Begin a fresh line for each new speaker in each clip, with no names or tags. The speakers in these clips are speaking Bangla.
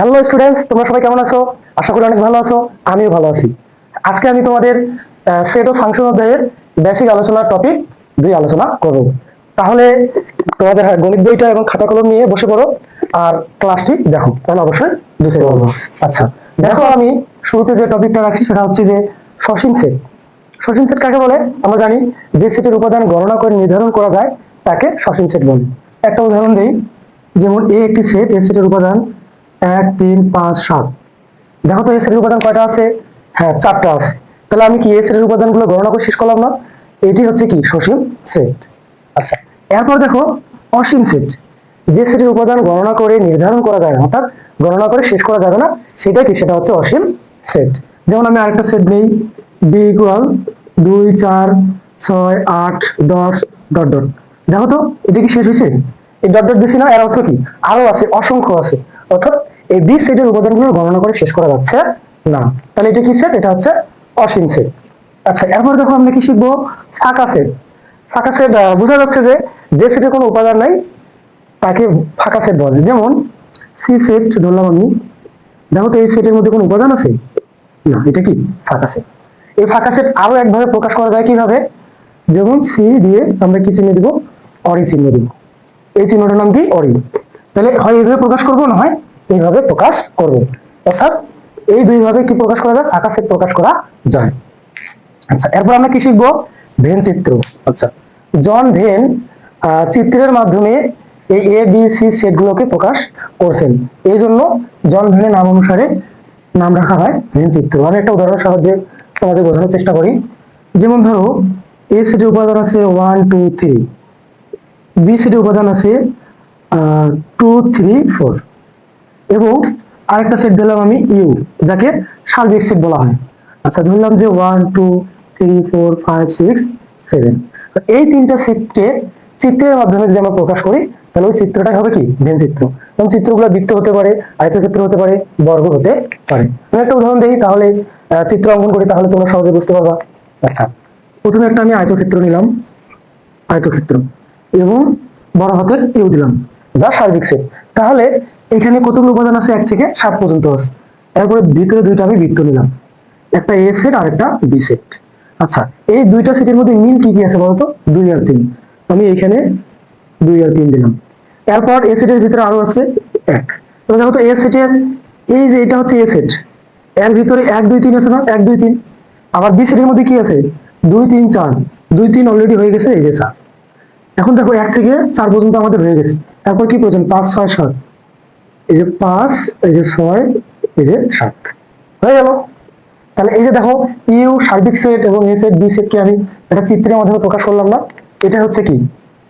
হ্যালো স্টুডেন্টস তোমরা সবাই কেমন আছো? আশা করি অনেক ভালো আছো আমিও ভালো আছি। আজকে আমি তোমাদের সেট ও ফাংশন অধ্যায়ের বেসিক আলোচনার টপিক দুই আলোচনা করব। তাহলে তোমাদের হ্যাঁ, গণিত বইটা এবং খাতা কলম নিয়ে বসে পড়ো আর ক্লাসটি দেখো তাহলে অবশ্যই বুঝতে পারব। আচ্ছা দেখো আমি শুরুতে যে টপিকটা রাখছি সেটা হচ্ছে যে সসীম সেট সসীম সেট কাকে বলে? আমরা জানি যে সেটের উপাদান গণনা করে নির্ধারণ করা যায় তাকে সসীম সেট বলে। একটা উদাহরণ দিই যেমন এ একটি সেট এ সেটের উপাদান এক, তিন, পাঁচ, সাত। দেখো তো এ সেটের উপাদান কয়টা আছে? হ্যাঁ চারটা আছে। তাহলে আমি কি এ সেটের উপাদানগুলো গণনা করে শেষ করলাম না? এটি হচ্ছে কি? সসীম সেট। আচ্ছা এরপর দেখো, অসীম সেট। যে সেটের উপাদান গণনা করে নির্ধারণ করা যায় না, অর্থাৎ গণনা করে শেষ করা যাবে না, সেটা কি? সেটা হচ্ছে অসীম সেট। যেমন আমি আরেকটা সেট নেই। বি ইকুয়াল দুই, চার, ছয়, আট, দশ, ডট ডট। দেখো তো, এটা কি শেষ হয়েছে? এই ডট ডট দিছি না, এর অর্থ কি? আরও আছে, অসংখ্য আছে। অর্থাৎ এই বি সেটের উপাদানগুলো গণনা করে শেষ করা যাচ্ছে না। তাহলে এটা কি সেট এটা হচ্ছে অসীম সেট আচ্ছা এরপর দেখো আমরা কি শিখব? ফাঁকা সেট ফাঁকা সেট বোঝা যাচ্ছে যে যে সেটের কোনো উপাদান নাই, তাকে ফাঁকা সেট বলে। যেমন সি সেট ধরলাম আমি। দেখো তো এই সেটের মধ্যে কোনো উপাদান আছে? না, এটা কি? ফাঁকা সেট এই ফাঁকা সেট আরও একভাবে প্রকাশ করা যায় কীভাবে? যেমন সি দিয়ে আমরা কি চিহ্ন দিব? অরি চিহ্ন দিব। এই চিহ্নটার নাম কি? অরি তাহলে হয় এইভাবে প্রকাশ করব না হয় এইভাবে প্রকাশ করব। অর্থাৎ এই দুই ভাবে কি প্রকাশ করা যায়? সেট প্রকাশ করা যায়। আচ্ছা এরপর আমরা কি শিখব? ভেন চিত্র। আচ্ছা জন ভেন চিত্রের মাধ্যমে এই এ বি সি সেটগুলোকে প্রকাশ করছেন। এই জন্য জন ভেনের নাম অনুসারে নাম রাখা হয় ভেন চিত্র। আমি একটা উদাহরণের সাহায্যে তোমাদের বোঝানোর চেষ্টা করি। যেমন ধরো এ সেটের উপাদান আছে ওয়ান টু থ্রি বি সেটের উপাদান আছে টু থ্রি ফোর এবং আরেকটা সেট দিলাম আমি ইউ যাকে সার্বিক সেট বলা হয়। আচ্ছা ধরলাম যে one two three four five six seven এই তিনটা সেটকে চিত্রের মাধ্যমে যদি আমরা প্রকাশ করি, তাহলে ওই চিত্রটাই হবে কি? ভেন চিত্র। যেমন চিত্রগুলো বৃত্ত হতে পারে, আয়তক্ষেত্র হতে পারে, বর্গ হতে পারে। আমি একটা উদাহরণ দিই, তাহলে চিত্র অঙ্কন করি, তাহলে তোমরা সহজে বুঝতে পারবা। আচ্ছা প্রথমে একটা আমি আয়তক্ষেত্র নিলাম, আয়তক্ষেত্র, এবং বড় হাতের ইউ দিলাম, যা সার্বিক সেট তাহলে এখানে কতগুলো উপাদান আছে? এক থেকে সাত পর্যন্ত আছে। এরপরে ভিতরে দুইটা আমি বৃত্ত নিলাম। একটা এ সেট আর একটা বি সেট আচ্ছা এই দুইটা সেটের মধ্যে মিল কি কি আছে বলতো? দুই আর তিন। আমি এখানে দুই আর তিন দিলাম। এরপর এ সেটের ভিতরে আরও আছে এক। তো দেখো তো এ সেটের এই যে এটা হচ্ছে এ সেট এর ভিতরে এক, দুই, তিন আছে না? এক, দুই, তিন। আবার বি সেটের মধ্যে কি আছে? দুই, তিন, চার। দুই, তিন অলরেডি হয়ে গেছে, এই যে চার। এখন দেখো এক থেকে চার পর্যন্ত আমাদের হয়ে গেছে। তারপর কি প্রয়োজন? পাঁচ, ছয়, সাত। এই যে পাঁচ, এই যে ছয়, এই যে সাত। হয়ে গেল। তাহলে এই যে দেখো, ইউ, সার্বিক সেট এবং এ সেট, বি সেটকে আমি একটা চিত্রের মাধ্যমে প্রকাশ করলাম না। এটা হচ্ছে কি?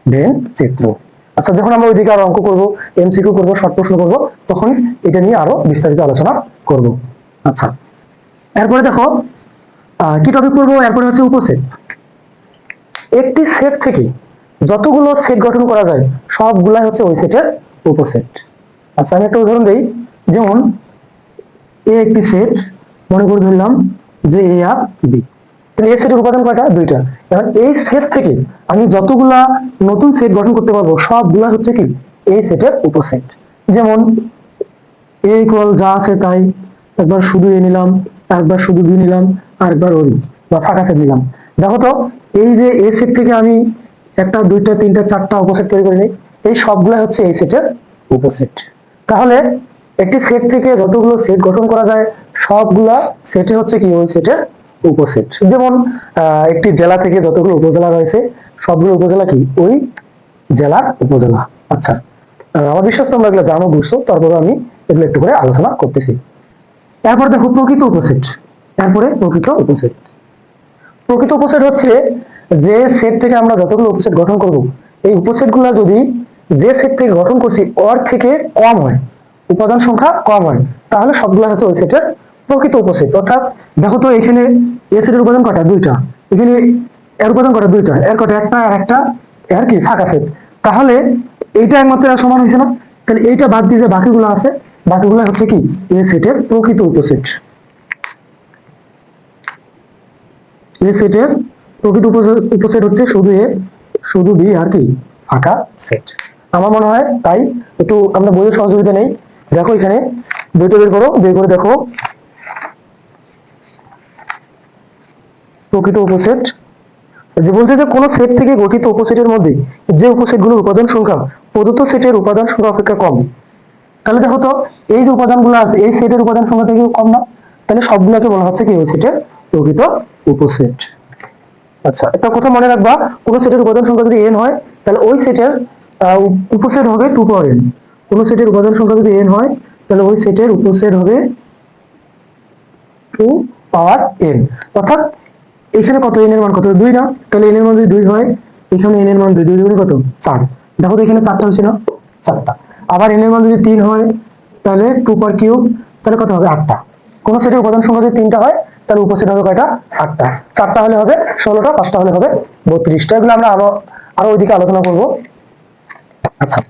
ভেন চিত্র। আচ্ছা যখন আমরা ওইদিকে আরও অঙ্ক করব, এমসিকিউ করব শর্ট প্রশ্ন করব তখন এটা নিয়ে আরও বিস্তারিত আলোচনা করব। আচ্ছা এরপরে দেখো কি টপিক করব এরপরে হচ্ছে উপসেট একটি সেট থেকে যতগুলো সেট গঠন করা যায়, সবগুলাই হচ্ছে ওই সেটের উপসেট আচ্ছা আমি একটা উদাহরণ দিই। যেমন এ একটি সেট মনে করে ধরলাম যে এ আর বি এই সেটের উপাদান কয়টা? দুইটা। এবার এই সেট থেকে আমি যতগুলা নতুন সেট গঠন করতে পারব, সবগুলা হচ্ছে কি? এই সেটের উপসেট যেমন এ ইকুয়াল যা আছে তাই, একবার শুধু এ নিলাম, একবার শুধু বি নিলাম আর একবার ওই বা ফাঁকা সেট নিলাম। দেখো তো, এই যে এ সেট থেকে আমি একটা, দুইটা, তিনটা, চারটা উপসেট তৈরি করে নিই, এই সবগুলা হচ্ছে এই সেটের উপসেট তাহলে একটি সেট থেকে যতগুলো সেট গঠন করা যায়, সবগুলা সেটে হচ্ছে কি? ওই সেটের উপসেট যেমন একটি জেলা থেকে যতগুলো উপজেলা রয়েছে, সবগুলো উপজেলা কি? ওই জেলার উপজেলা। আচ্ছা আমার বিশ্বাস তোমরা এগুলো জানো, বুঝছ, তারপরে আমি এগুলো একটু করে আলোচনা করতেছি। তারপর দেখো প্রকৃত উপসেট তারপরে প্রকৃত উপসেট প্রকৃত উপসেট হচ্ছে যে সেট থেকে আমরা যতগুলো উপসেট গঠন করব, এই উপসেটগুলো যদি যে সেট থেকে গঠন করছি, ওর থেকে কম হয়, উপাদান সংখ্যা কম হয়। তাহলে সবগুলো হচ্ছে ওই সেটের প্রকৃত উপসেট। অর্থাৎ দেখো তো এখানে এ সেটের উপাদান কটা দুইটা। এখানে এর উপাদান কটা দুইটা। এর কটা একটা আর একটা এর কি? ফাঁকা সেট তাহলে এইটা একমাত্র সমান হয়েছে না? তাহলে এইটা বাদ দিয়ে যে বাকিগুলো আছে, বাকিগুলো হচ্ছে কি? এ সেটের প্রকৃত উপসেট। এ সেটের প্রকৃত উপসে- উপসেট হচ্ছে শুধু এ, শুধু বি আর কি? ফাঁকা সেট আমার মনে হয় তাই একটু আমরা বইয়ের সহযোগিতা নেই। দেখো এখানে, বইটা বের করো, বের করে দেখো। প্রকৃত উপসেট। যে বলছে যে কোনো সেট থেকে গঠিত উপসেটের মধ্যে যে উপসেটগুলোর উপাদান সংখ্যা, প্রদত্ত সেটের উপাদান সংখ্যা অপেক্ষা কম। তাহলে দেখো তো, এই যে উপাদানগুলো আছে, এই সেটের উপাদান সংখ্যা থেকে কম না? তাহলে সবগুলোকে বলা হচ্ছে কি ওই সেটের প্রকৃত উপসেট। আচ্ছা একটা কথা মনে রাখবা, কোন সেটের উপাদান সংখ্যা যদি এন হয়, তাহলে ওই সেটের উপসেট হবে টু পাওয়ার এন কোনো সেটের উপাদান সংখ্যা যদি এন হয়, তাহলে ওই সেটের উপসেট হবে টু পাওয়ার এন অর্থাৎ এখানে কত? এন এর মান কত? দুই না? তাহলে এন এর মান যদি দুই হয়, এখানে এন এর মান দুই দুই দুগুণে কত? চার। দেখো তো এখানে চারটা হয়েছে না? চারটা। আবার এন এর মান যদি তিন হয়, তাহলে টু পার কিউব তাহলে কত হবে? আটটা। কোন সেটের উপাদান সংখ্যা যদি তিনটা হয়, তাহলে উপসেট হবে কয়টা? আটটা। চারটা হলে হবে ষোলোটা, পাঁচটা হলে হবে বত্রিশটা। এগুলো আমরা আরও আরও ওইদিকে আলোচনা করব। আচ্ছা।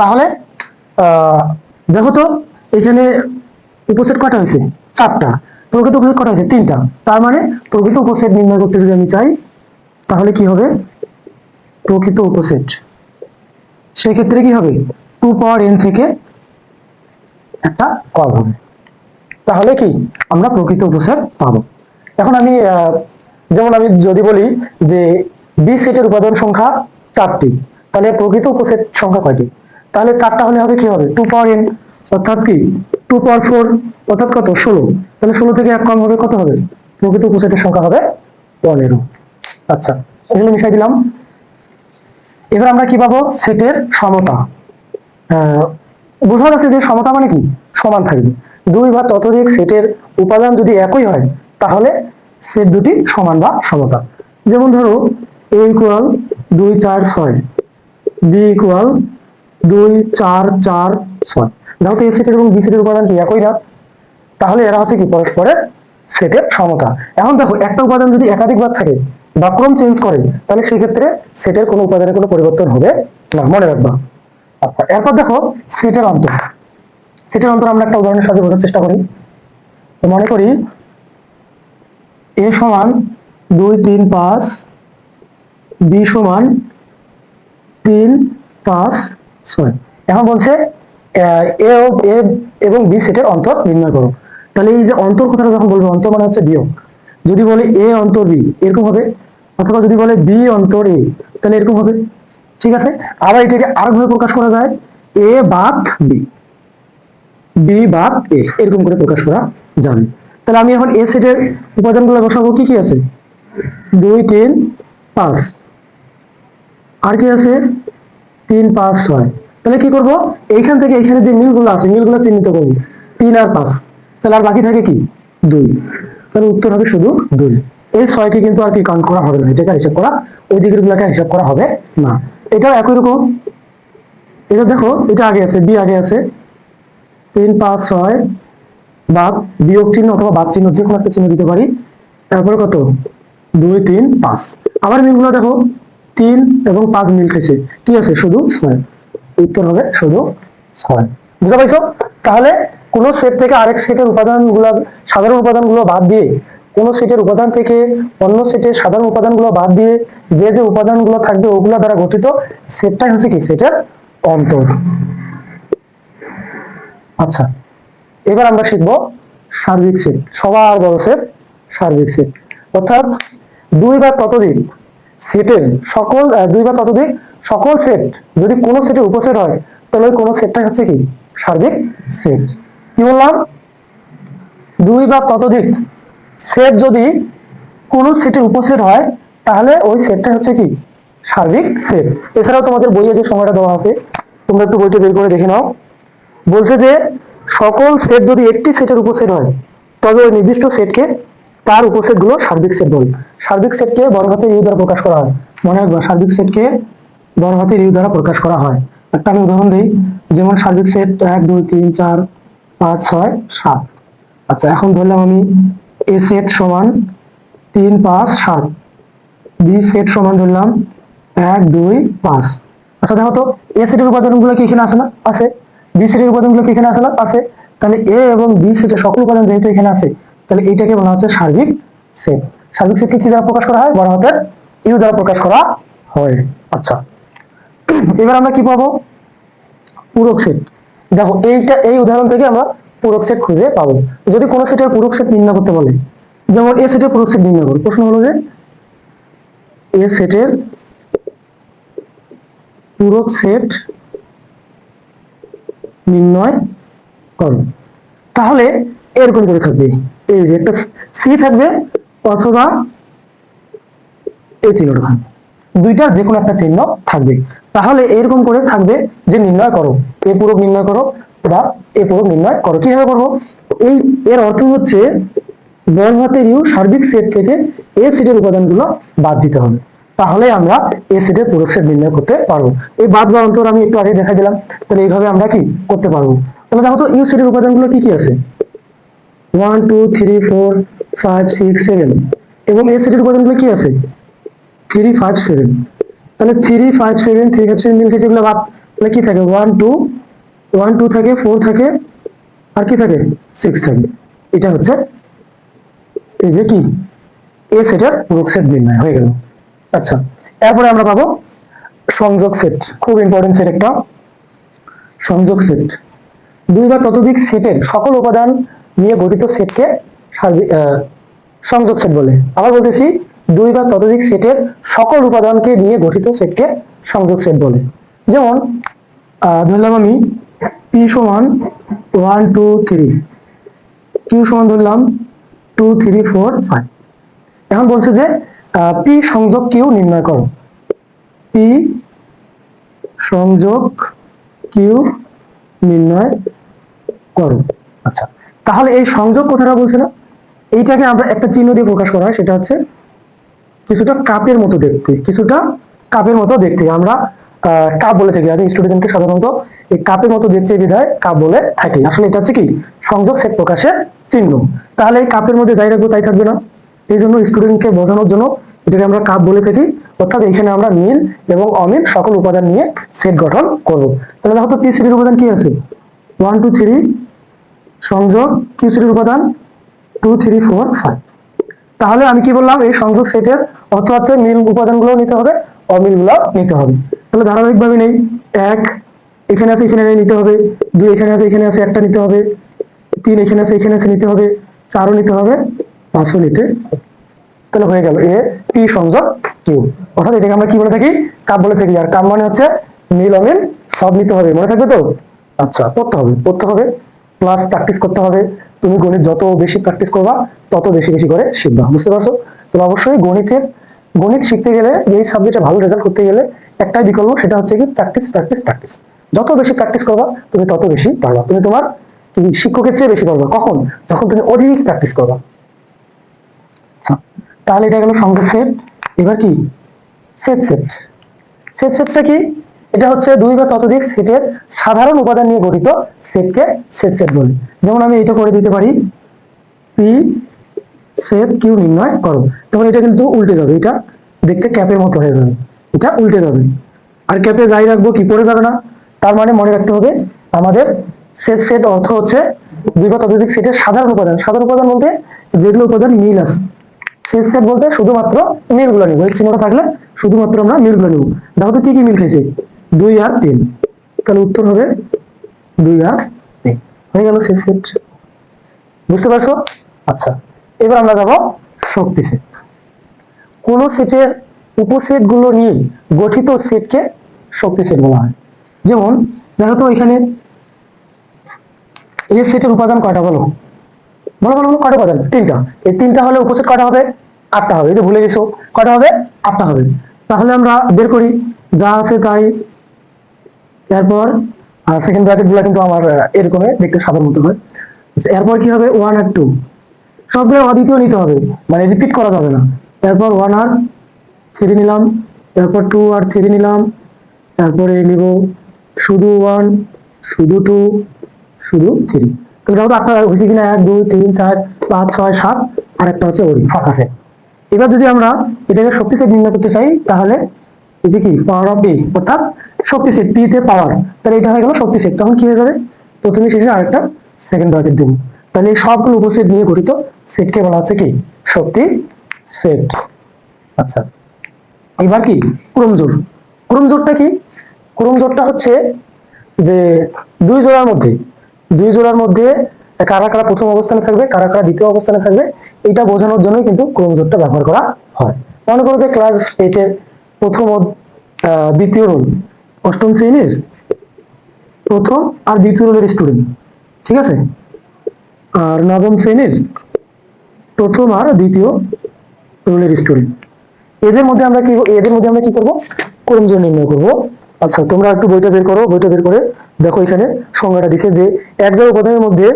তাহলে দেখো তো, এখানে উপসেট কয়টা হয়েছে? চারটা। প্রকৃত উপসেট কটা হয়েছে? তিনটা। তার মানে প্রকৃত উপসেট নির্ণয় করতে যদি আমি চাই, তাহলে কি হবে? প্রকৃত উপসেট। সেক্ষেত্রে কি হবে? টু পাওয়ার এন থেকে একটা কল হবে। তাহলে কি? আমরা প্রকৃত উপসেট পাবো। এখন আমি যেমন আমি যদি বলি যে বি সেটের উপাদান সংখ্যা চারটি তাহলে প্রকৃত উপসেট সংখ্যা কয়টি? তাহলে চারটা হলে হবে কি হবে? টু পাওয়ার এন অর্থাৎ কি? টু পাওয়ার ফোর অর্থাৎ কত? ষোলো। তাহলে ষোলো থেকে এক কম হবে কত হবে? প্রকৃত উপসেটের সংখ্যা হবে পনেরো আচ্ছা এগুলো মিশাই দিলাম। এবার আমরা কি পাবো? সেটের সমতা। বোঝা যাচ্ছে যে সমতা মানে কি? সমান থাকবে। দুই বা ততোধিক সেটের উপাদান যদি একই হয়, তাহলে সেট দুটি সমান বা সমতা। যেমন ধরো এ ইকুয়াল দুই চার ছয়। বি ইকুয়াল দুই, চার চার, ছয়। এ সেটের এবং বি সেটের উপাদান কি? একই না? তাহলে এরা হচ্ছে কি? পরস্পরের সেটের সমতা। এখন দেখো, একটা উপাদান যদি একাধিকবার থাকে বা ক্রম চেঞ্জ করে, তাহলে সেটের কোনো উপাদানের কোনো পরিবর্তন হবে না। মনে রাখবা। আচ্ছা এরপর দেখো, সেটের অন্তর। সেটের অন্তর আমরা একটা উদাহরণের সাথে বোঝার চেষ্টা করি। তো মনে করি এ সমান দুই, তিন, পাঁচ বি সমান তিন, পাঁচ, ছয়। এখন বলছে, এ ও এবং বি সেটের অন্তর নির্ণয় করো। তাহলে এই যে অন্তর কথাটা যখন বলব, অন্তর মানে হচ্ছে বিয়োগ। যদি বলে এ অন্তর বি, এরকম হবে। অথবা যদি বলে বি অন্তর এ, তাহলে এরকম হবে। ঠিক আছে? আবার এটাকে আরেকভাবে প্রকাশ করা যায়, এ বাদ বি। বি বাদ এ, এরকম করে প্রকাশ করা যাবে। তাহলে আমি এখন এ সেটের উপাদানগুলো বসাবো, কি কি আছে? দুই, তিন, পাঁচ। আর কি আছে? তিন, পাঁচ, ছয়। তাহলে কি করব? এইখান থেকে এইখানে যে মিলগুলো আছে, মিলগুলো চিহ্নিত করব। তিন আর পাঁচ। তাহলে আর বাকি থাকে কি? দুই। তাহলে উত্তর হবে শুধু দুই। এই ছয়কে কিন্তু আর কি কাউন্ট করা হবে না, এটাকে হিসাব করা, ওই দিকের গুলাকে হিসাব করা হবে না। এটাও একই রকম। এটা দেখো, এটা আগে আছে, বি আগে আছে। তিন, পাঁচ, ছয়, বাদ, বিয়োগ চিহ্ন অথবা বাদ চিহ্ন, যে কোনো একটা চিহ্ন দিতে পারি। তারপরে কত? দুই, তিন, পাঁচ। আবার মিলগুলো দেখো। তিন এবং পাঁচ মিল খাইছে কি আছে? শুধু ছয়। উত্তর হবে শুধু ছয়। বুঝতে পারছ? তাহলে কোন সেট থেকে আরেক সেটের উপাদান উপাদানগুলো, সাধারণ উপাদানগুলো বাদ দিয়ে, কোন সেটের উপাদান থেকে অন্য সেটের সাধারণ উপাদানগুলো বাদ দিয়ে, যে যে উপাদানগুলো থাকবে ওগুলো দ্বারা গঠিত সেটটাই হচ্ছে কি? সেটের অন্তর। আচ্ছা এবার আমরা শিখব সার্বিক সেট সবার বড় সেট সার্বিক সেট অর্থাৎ দুই বা ততোধিক সেটের সকল দুই বা ততোধিক সকল সেট, যদি কোনো সেটের উপসেট হয়, তাহলে কোনো সেটটাই হচ্ছে কি? সার্বিক সেট। কি বললাম? দুই বা ততোধিক সেট যদি কোনো সেটের উপসেট হয়, তাহলে ওই সেটটা হচ্ছে কি? সার্বিক সেট। এছাড়াও তোমাদের বইয়ে যে সময়টা দেওয়া আছে, তোমরা একটু বইটা বের করে দেখে নাও। বলছে যে, সকল সেট যদি একটি সেটের উপসেট হয়, তবে ওই নির্দিষ্ট সেটকে তার উপসেটগুলো সার্বিক সেট বলে। সার্বিক সেটকে বড় ইউ দ্বারা প্রকাশ করা হয়। মনে রাখবা, সার্বিক সেটকে বড় ইউ দ্বারা প্রকাশ করা হয়। একটা আমি উদাহরণ দিই, যেমন সার্বিক সেট এক, দুই, তিন, চার, পাঁচ, ছয়, সাত। আচ্ছা এখন ধরলাম আমি এ সেট সমান তিন, পাঁচ, সাত। বি সেট সমান ধরলাম এক, দুই, পাঁচ। আচ্ছা দেখো তো এ সেটের উপাদানগুলো কি এখানে আছে না? আছে। বি সেটের উপাদানগুলো কি এখানে আছে না? আছে। তাহলে এ এবং বি সেটের সকল উপাদান যেহেতু এখানে আছে তাহলে এইটাকে বলা হচ্ছে সার্বিক সেট। সার্বিক সেটকে কি দ্বারা প্রকাশ করা হয়? বড় হাতের ইউ দ্বারা প্রকাশ করা হয়। আচ্ছা। এবার আমরা কি পাবো? পূরক সেট। দেখো, এইটা, এই উদাহরণ থেকে আমরা পূরক সেট খুঁজে পাবো। যদি কোনো সেটের পূরক সেট নির্ণয় করতে বলে, যেমন এ সেটের পূরক সেট নির্ণয় করো। প্রশ্ন হলো যে, এ সেটের পূরক সেট নির্ণয় করো। তাহলে এরকম করে থাকবে। এই যে একটা সি থাকবে, অথবা এই চিহ্নটা থাকবে। দুইটার যে কোনো একটা চিহ্ন থাকবে। তাহলে এরকম করে থাকবে যে নির্ণয় করো। এ পূরক নির্ণয় করো, বা এ নির্ণয় করো। কীভাবে করব? এই এর অর্থ হচ্ছে বড় হাতের ইউ সার্বিক সেট থেকে এ সেটের উপাদানগুলো বাদ দিতে হবে। তাহলে আমরা এ সেটের সেট নির্ণয় করতে পারব। এই বাদ বা অন্তর আমি একটু আগে দেখা দিলাম। তাহলে এইভাবে আমরা কি করতে পারব? তাহলে দেখো তো ইউ সেটের উপাদানগুলো কি কি আছে? One two three four five six seven এবং এ সেটের উপাদানগুলো কি আছে? থ্রি ফাইভ সেভেন তাহলে three five seven three five seven মিল খেয়েছে এগুলো বাদ। তাহলে কি থাকে? ওয়ান টু ওয়ান টু থাকে ফোর থাকে, আর কি থাকে? সিক্স থাকে। এটা হচ্ছে এই যে কি? এ সেটের রোগ সেট নির্ণয়, হয়ে গেল। আচ্ছা এরপরে আমরা পাবো সংযোগ সেট খুব ইম্পর্টেন্ট সেট একটা সংযোগ সেট দুই বা ততোধিক সেটের সকল উপাদান নিয়ে গঠিত সেটকে সার্বিক সংযোগ সেট বলে। আবার বলতেছি, দুই বা ততোধিক সেটের সকল উপাদানকে নিয়ে গঠিত সেটকে সংযোগ সেট বলে। যেমন ধরলাম আমি পি সমান ওয়ান টু থ্রি কিউ সমান ধরলাম টু থ্রি ফোর ফাইভ এখন বলছে যে পি সংযোগ কিউ নির্ণয় করো। পি সংযোগ কিউ নির্ণয় করো। আচ্ছা। তাহলে এই সংযোগ কথাটা বলছে না এইটাকে আমরা একটা চিহ্ন দিয়ে প্রকাশ করা হয়, সেটা হচ্ছে কিছুটা কাপের মতো দেখতে, কিছুটা কাপের মতো দেখতে। আমরা কাপ বলে থাকি আমি স্টুডেন্টকে সাধারণত এই কাপের মতো দেখতে বিধায় কাপ বলে থাকি। আসলে এটা হচ্ছে কি? সংযোগ সেট প্রকাশের চিহ্ন। তাহলে এই কাপের মধ্যে যাই রাখব, তাই থাকবে না। এই জন্য স্টুডেন্টকে বোঝানোর জন্য এটাকে আমরা কাপ বলে থাকি, অর্থাৎ এখানে আমরা মিল এবং অমিল সকল উপাদান নিয়ে সেট গঠন করব। তাহলে দেখো তো পি সেটের উপাদান কি আছে? ওয়ান টু থ্রি সংযোগ কিউ উপাদান টু থ্রি ফোর ফাইভ তাহলে আমি কি বললাম? এই সংযোগ সেটের অর্থ হচ্ছে মিল উপাদানগুলো নিতে হবে অমিলগুলো নিতে হবে। তাহলে ধারাবাহিকভাবে নেই। এক, এখানে আছে, এখানে নিতে হবে। দুই, এখানে আছে এখানে আছে, একটা নিতে হবে। তিন, এখানে আছে এখানে আছে, নিতে হবে। চারও নিতে হবে, পাঁচও নিতে তাহলে হয়ে গেল এ পি সংযোগ কিউ অর্থাৎ এটাকে আমরা কি বলে থাকি? কাপ বলে থাকি। আর কাপ মানে হচ্ছে মিল, অমিল, সব নিতে হবে। মনে থাকবে তো? আচ্ছা পড়তে হবে পড়তে হবে। প্লাস প্র্যাকটিস করতে হবে। তুমি গণিত যত বেশি প্র্যাকটিস করবা, তত বেশি বেশি করে শিখবা। বুঝতে পারছ? তো অবশ্যই গণিতের, গণিত শিখতে গেলে, এই সাবজেক্টে ভালো রেজাল্ট করতে গেলে একটাই বিকল্প, সেটা হচ্ছে কি প্র্যাকটিস প্র্যাকটিস প্র্যাকটিস যত বেশি প্র্যাকটিস করবা, তুমি তত বেশি পারবা তুমি তোমার তুমি শিক্ষকের চেয়ে বেশি পারবা কখন? যখন তুমি অধিক প্র্যাকটিস করবা। আচ্ছা তাহলে এটা গেল সংযোগ সেট এবার কি? সেট সেট সেট সেটটা কি? এটা হচ্ছে দুই বা ততোধিক সেটের সাধারণ উপাদান নিয়ে গঠিত সেটকে সেট সেট বলে। যেমন আমি এটা করে দিতে পারি পি সেট কিউ নির্ণয় করো। তখন এটা কিন্তু উল্টে যাবে। এটা দেখতে ক্যাপের মতো হয়ে যাবে। এটা উল্টে যাবে। আর ক্যাপে যাই রাখব কি পড়ে যাবে না, তার মানে মনে রাখতে হবে আমাদের সেট সেট অর্থ হচ্ছে দুই বা ততোধিক সেটের সাধারণ উপাদান। সাধারণ উপাদান বলতে যেগুলো উপাদান মিল আছে। সেট সেট বলতে শুধুমাত্র মিলগুলো নিব। এই চিহ্নটা থাকলে শুধুমাত্র আমরা মিলগুলো নিব। দেখো তো কি কি মিল খেয়েছে? দুই আর তিন। তাহলে উত্তর হবে দুই আর তিন। হয়ে গেল সেট সেট। বুঝতে পারছ? আচ্ছা এবার আমরা যাব শক্তি সেট। কোন সেটের উপসেটগুলো নিয়ে গঠিত সেটকে শক্তি সেট বলা হয়। যেমন দেখো তো এখানে এই সেটের উপাদান কয়টা বলো বলো বলো, কয়টা উপাদান? তিনটা। এই তিনটা হলে উপসেট কয়টা হবে? আটটা হবে। এই যে ভুলে গেছো কয়টা হবে? আটটা হবে। তাহলে আমরা বের করি। যা আছে তাই এরপর সেকেন্ড ব্র্যাকেটগুলো কিন্তু আমার আহ, এরকমই দেখতে সাধারণ মতো হয়। আচ্ছা, এরপর কি হবে? ওয়ান আর টু সবগুলো অদ্বিতীয় নিতে হবে মানে রিপিট করা যাবে না। এরপর ওয়ান আর থ্রি নিলাম এরপর টু আর থ্রি নিলাম তারপরে নিব শুধু ওয়ান শুধু টু শুধু থ্রি তো দেখো তো আপনার হয়েছে কিনা? এক দুই তিন চার পাঁচ ছয় সাত আর একটা হচ্ছে ওই ফাঁকা সেট এবার যদি আমরা এটাকে শক্তি সেট নির্ণয় করতে চাই তাহলে এই যে কি? পাওয়ার অফ এ অর্থাৎ শক্তি সেট পি তে পাওয়ার তাহলে এটা হয়ে গেল শক্তি সেট তখন কি হয়ে যাবে? প্রথমে শেষে আরেকটা সেকেন্ড ব্র্যাকেট দেবো। তাহলে এই সবগুলো উপসেট নিয়ে গঠিত সেটকে বলা হচ্ছে কি? শক্তি সেট। আচ্ছা এবার কি? ক্রমজোড় ক্রমজোড়টা কি? ক্রমজোড়টা হচ্ছে যে দুই জোড়ার মধ্যে, দুই জোড়ার মধ্যে কারা কারা প্রথম অবস্থানে থাকবে, কারা কারা দ্বিতীয় অবস্থানে থাকবে, এটা বোঝানোর জন্যই কিন্তু ক্রমজোরটা ব্যবহার করা হয়। মনে করো যে ক্লাস এইটের প্রথম দ্বিতীয় রোল অষ্টম শ্রেণির প্রথম আর দ্বিতীয় রোলের স্টুডেন্ট ঠিক আছে? আর নবম শ্রেণির প্রথম আর দ্বিতীয় রোলের স্টুডেন্ট এদের মধ্যে আমরা কি, এদের মধ্যে আমরা কি করব? ক্রমজোর নির্ণয় করব। আচ্ছা তোমরা একটু বইটা বের করো, বইটা বের করে দেখো এখানে সংজ্ঞাটা দিছে যে এক জোড়া উপাদানের মধ্যে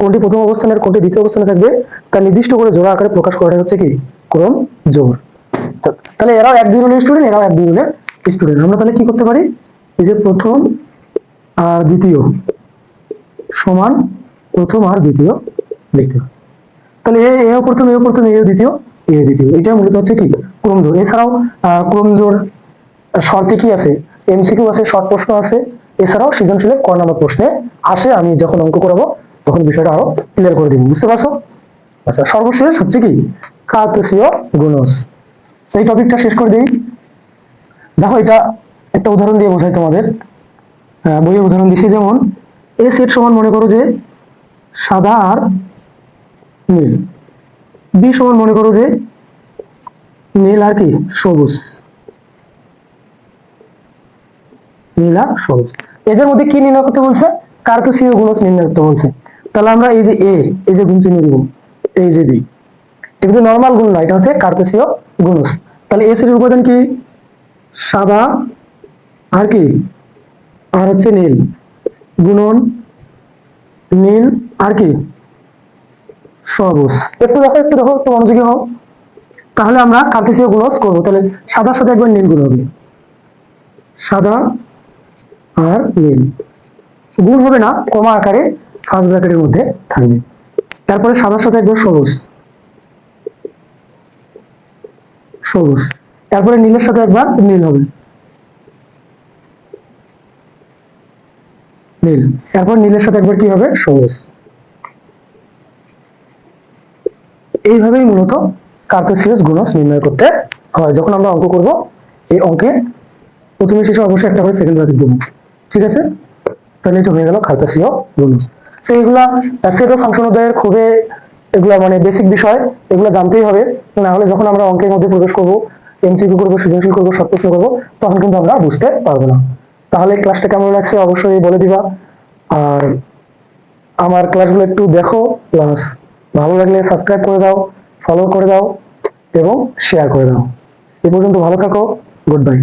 কোনটি প্রথম অবস্থানের, কোনটি দ্বিতীয় অবস্থানে থাকবে, তা নির্দিষ্ট করে জোড়া আকারে প্রকাশ করাটা হচ্ছে কি? ক্রম জোর তাহলে এরাও এক দুই রোলের স্টুডেন্ট এরাও এক দুই রোলের স্টুডেন্ট আমরা তাহলে কি করতে পারি? এই যে প্রথম আর দ্বিতীয় সমান প্রথম আর দ্বিতীয় দ্বিতীয় তাহলে এ, এও প্রথম এও প্রথম, এও দ্বিতীয় এ দ্বিতীয় এটা মূলত হচ্ছে কি? ক্রমজোর এছাড়াও ক্রমজোর শর্তে কি আছে? এমসিকিউ আছে শর্ট প্রশ্ন আছে। এছাড়াও সৃজনশীলে ক নাম্বার প্রশ্নে আসে, আমি যখন অঙ্ক করাবো, তখন বিষয়টা আরও ক্লিয়ার করে দিব। বুঝতে পারছ? আচ্ছা সর্বশেষ হচ্ছে কি? কার্তেসীয় গুণস সেই টপিকটা শেষ করে দিই। দেখো এটা একটা উদাহরণ দিয়ে বোঝাই তোমাদের। বইয়ে উদাহরণ দিছি যেমন, এ সেট সমান মনে করো যে সাদা আর নীল। বি সমান মনে করো যে নীল আর কি? সবুজ। নীল আর সবুজ। এদের মধ্যে কি নির্ণয় করতে বলছে? কার্তসীয় গুণস নির্ণয় করতে বলছে। তাহলে আমরা এই যে এ, এই যে গুণ চিহ্ন দিব, এই যে বি, এটা কিন্তু নর্মাল গুণ না, এটা হচ্ছে কার্তসীয় গুণস তাহলে এ শ্রেণির উপাদান কি? সাদা আর কি? আর হচ্ছে নীল। গুণন, নীল, আর কি? সবুজ। একটু দেখো একটু দেখো, একটু মনোযোগী হও। তাহলে আমরা কার্তেশীয় গুণস করব, তাহলে সাদার সাথে একবার নীল গুণ হবে। সাদা আর নীল। গুণ হবে না, কমা আকারে ফার্স্ট ব্র্যাকেটের মধ্যে থাকবে। তারপরে সাদার সাথে একবার সবুজ। সবুজ। তারপরে নীলের সাথে একবার নীল হবে। নীল। তারপর নীলের সাথে একবার কি হবে? সবুজ। এইভাবেই মূলত কার্তেসিয়াস গুণস নির্ণয় করতে হয়। যখন আমরা অঙ্ক করব, এই অঙ্কে প্রথমে শেষে অবশ্যই একটা করে সেকেন্ড ব্র্যাকেট দেবো। ঠিক আছে? তাহলে এটা হয়ে গেল কার্তেসীয় গুণস। তো এইগুলা সেট অফ ফাংশন অধ্যায়ের খুবই এগুলা মানে বেসিক বিষয়, এগুলো জানতেই হবে। না হলে যখন আমরা অঙ্কের মধ্যে প্রবেশ করব এমসিকিউ করব, সৃজনশীল করব, সব প্রশ্ন করব, তখন কিন্তু আমরা বুঝতে পারব না। তাহলে ক্লাসটা কেমন লাগছে? অবশ্যই বলে দিবা। আর আমার ক্লাসগুলো একটু দেখো প্লাস ভালো লাগলে সাবস্ক্রাইব করে দাও ফলো করে দাও, এবং শেয়ার করে দাও। এ পর্যন্ত ভালো থাকো গুড বাই